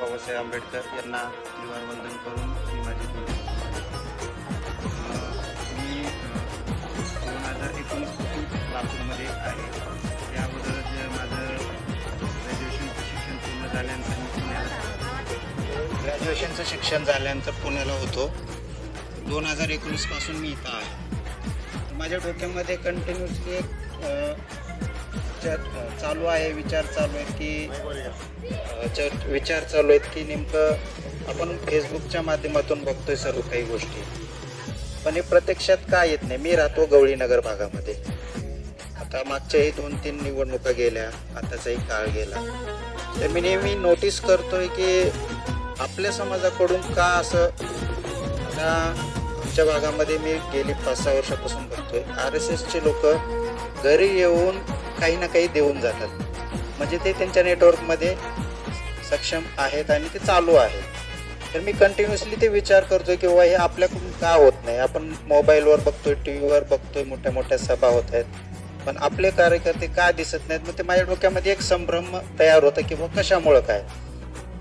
बाबासाहेब आंबेडकर यांना त्रिवार वंदन करून मी माझी मी दोन हजार एकोणीसपासून लातूरमध्ये आहे. या अगोदर माझं ग्रॅज्युएशनचं शिक्षण पूर्ण झाल्यानंतर मी पुण्याला ग्रॅज्युएशनचं शिक्षण झाल्यानंतर पुण्याला होतो. दोन हजार एकोणीसपासून मी इथं आहे. माझ्या डोक्यामध्ये कंटिन्युअसली एक अं, विचार चालू आहे विचार चालू आहेत की विचार चालू आहेत की नेमकं आपण फेसबुकच्या माध्यमातून बघतोय सर्व काही गोष्टी. पण हे प्रत्यक्षात काय येत नाही? मी राहतो गवळीनगर भागामध्ये. आता मागच्याही दोन तीन निवडणुका गेल्या आताचाही काळ गेला. तर मी नेहमी नोटीस करतोय की आपल्या समाजाकडून का असं आता आमच्या भागामध्ये मी गेली पाच सहा वर्षापासून बघतोय. आर एस एसचे लोक घरी येऊन काही ना काही देऊन जातात. म्हणजे ते त्यांच्या नेटवर्कमध्ये सक्षम आहेत आणि ते चालू आहे तर मी कंटिन्युअसली ते विचार करतोय की बाबा हे आपल्याकडून का होत नाही? आपण मोबाईलवर बघतोय टी व्हीवर बघतोय मोठ्या मोठ्या सभा होत आहेत. पण आपले कार्यकर्ते का दिसत नाहीत? मग ते माझ्या डोक्यामध्ये एक संभ्रम तयार होतं की बाबा कशामुळं काय?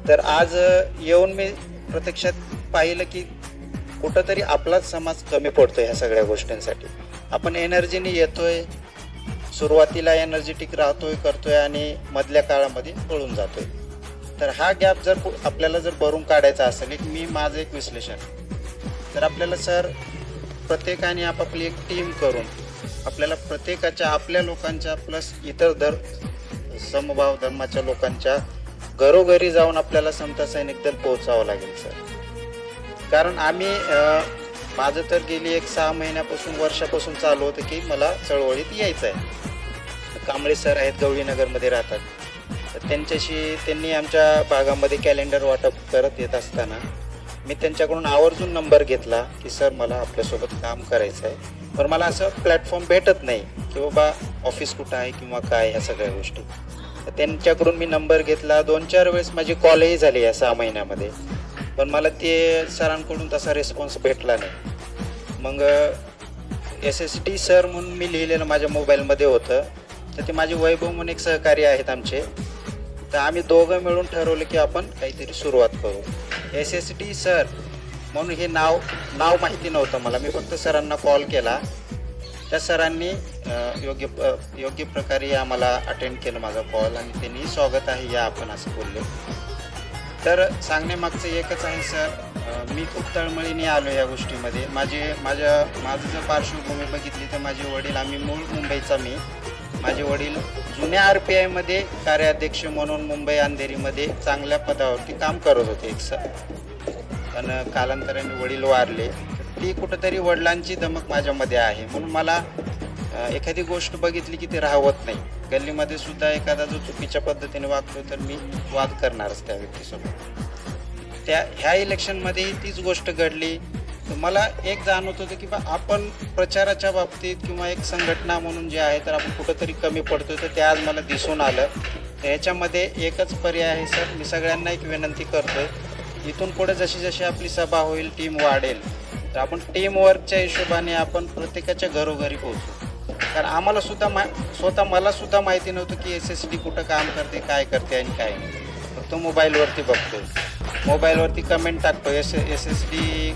तर आज येऊन मी प्रत्यक्षात पाहिलं की कुठंतरी आपलाच समाज कमी पडतोय ह्या सगळ्या गोष्टींसाठी. आपण एनर्जीने येतोय सुरुवातीला एनर्जेटिक राहतोय करतोय आणि मधल्या काळामध्ये पळून जातोय. तर हा गॅप जर कु- आपल्याला जर भरून काढायचा असेल एक मी माझं एक विश्लेषण. तर आपल्याला सर प्रत्येकाने आपापली एक टीम करून आपल्याला प्रत्येकाच्या आपल्या लोकांच्या प्लस इतर धर समभाव धर्माच्या लोकांच्या घरोघरी जाऊन आपल्याला समता सैनिक दल पोहोचावं लागेल सर. कारण आम्ही माझं तर गेली एक सहा महिन्यापासून वर्षापासून चालू होतं की मला चळवळीत यायचं आहे कांबळे सर आहेत गवळीनगरमध्ये राहतात. तर त्यांच्याशी त्यांनी आमच्या भागामध्ये कॅलेंडर वाटप करत येत असताना मी त्यांच्याकडून आवर्जून नंबर घेतला की सर मला आपल्यासोबत काम करायचं आहे पण मला असं प्लॅटफॉर्म भेटत नाही की बाबा ऑफिस कुठं आहे किंवा काय ह्या सगळ्या गोष्टी. तर त्यांच्याकडून मी नंबर घेतला. दोन चार वेळेस माझी कॉलही झाली या सहा महिन्यामध्ये. पण मला ते सरांकडून तसा रिस्पॉन्स भेटला नाही. मग एस एस टी सर म्हणून मी लिहिलेलं माझ्या मोबाईलमध्ये होतं. तर ते माझे वैभव म्हणून एक सहकारी आहेत आमचे. तर आम्ही दोघं मिळून ठरवलं की आपण काहीतरी सुरुवात करू. एस एस टी सर म्हणून हे नाव नाव माहिती नव्हतं मला. मी फक्त सरांना कॉल केला. त्या सरांनी योग्य योग्य प्रकारे आम्हाला अटेंड केलं माझा कॉल आणि त्यांनी स्वागत आहे या आपण असं बोलले. तर सांगण्यामागचं एकच आहे सर. मी खूप तळमळीने आलो या गोष्टीमध्ये. माझे माझ्या माझं जर पार्श्वभूमी बघितली तर माझे वडील आम्ही मूळ मुंबईचा मी. माझे वडील जुन्या आर पी आयमध्ये कार्याध्यक्ष म्हणून मुंबई अंधेरीमध्ये चांगल्या पदावरती काम करत होते एक सर. पण कालांतराने वडील वारले. ती कुठंतरी वडिलांची धमक माझ्यामध्ये आहे. म्हणून मला एखादी गोष्ट बघितली की ती राहवत नाही. गल्लीमध्ये सुद्धा एखादा जो चुकीच्या पद्धतीने वागतो तर मी वाद करणारच त्या व्यक्तीसोबत. त्या ह्या इलेक्शनमध्येही तीच गोष्ट घडली. तर मला एक जाणवत होतं की बा आपण प्रचाराच्या बाबतीत किंवा एक संघटना म्हणून जे आहे तर आपण कुठंतरी कमी पडतो तर ते आज मला दिसून आलं. तर ह्याच्यामध्ये एकच पर्याय आहे सर. मी सगळ्यांना एक विनंती करतो इथून पुढे जशी जशी आपली सभा होईल टीम वाढेल. तर आपण टीमवर्कच्या हिशोबाने आपण प्रत्येकाच्या घरोघरी पोहोचू. कारण आम्हाला सुद्धा मा स्वतः मला सुद्धा माहिती नव्हतं की एस एस डी कुठं काम करते काय करते आणि काय नाही. फक्त मोबाईलवरती बघतोय. मोबाईलवरती कमेंट टाकतो एस एस एस डी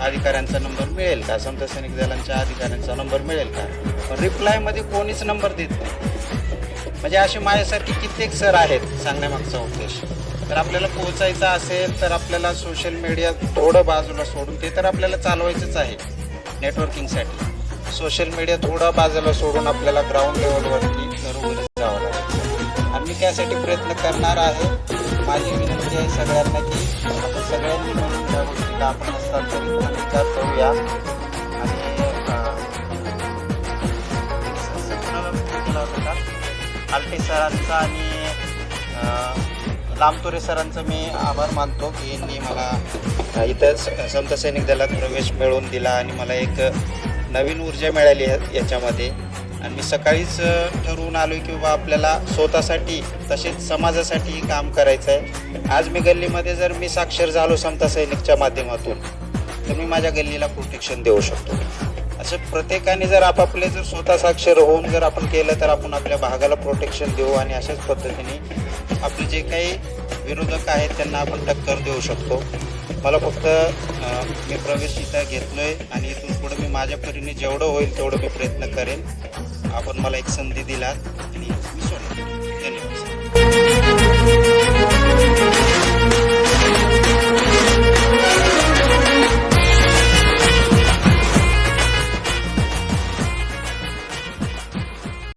अधिकाऱ्यांचा नंबर मिळेल का? समजा सैनिक दलांच्या अधिकाऱ्यांचा नंबर मिळेल का? पण रिप्लायमध्ये कोणीच नंबर देत नाही. म्हणजे असे माझ्यासारखे कित्येक सर आहेत सांगण्यामागचा उद्देश. तर आपल्याला पोहोचायचं असेल तर आपल्याला सोशल मीडिया थोडं बाजूला सोडून ते तर आपल्याला चालवायचंच आहे. नेटवर्किंगसाठी सोशल मीडिया थोडा बाजूला सोडून आपल्याला ग्राउंड लेवलवरती घरोघरी जावं लागेल आणि मी त्यासाठी प्रयत्न करणार आहे. माझी विनंती आहे सगळ्यांना की आपण सगळ्यांनी म्हणून या गोष्टीला आपण हस्तांतरित आणि विचार करूया. आणि आलटे सरांचा आणि लांबतोरे सरांचा मी आभार मानतो की यांनी मला इथं स- सैनिक दलात प्रवेश मिळवून दिला आणि मला एक नवीन ऊर्जा मिळाली आहे याच्यामध्ये. आणि मी सकाळीच ठरवून आलो की बाबा आपल्याला स्वतःसाठी तसेच समाजासाठी काम करायचं आहे आज मी गल्लीमध्ये जर मी साक्षर झालो समता सैनिकच्या माध्यमातून तर मी माझ्या गल्लीला प्रोटेक्शन देऊ शकतो. असं प्रत्येकाने जर आपापले जर स्वतः साक्षर होऊन जर आपण केलं तर आपण आपल्या भागाला प्रोटेक्शन देऊ आणि अशाच पद्धतीने आपले जे काही विरोधक आहेत त्यांना आपण टक्कर देऊ शकतो. मला फक्त मी प्रवेश इथं घेतलोय आहे आणि इथून पुढे मी माझ्या परीने जेवढं होईल तेवढं मी प्रयत्न करेन. आपण मला एक संधी दिलात आणि मी सोडून धन्यवाद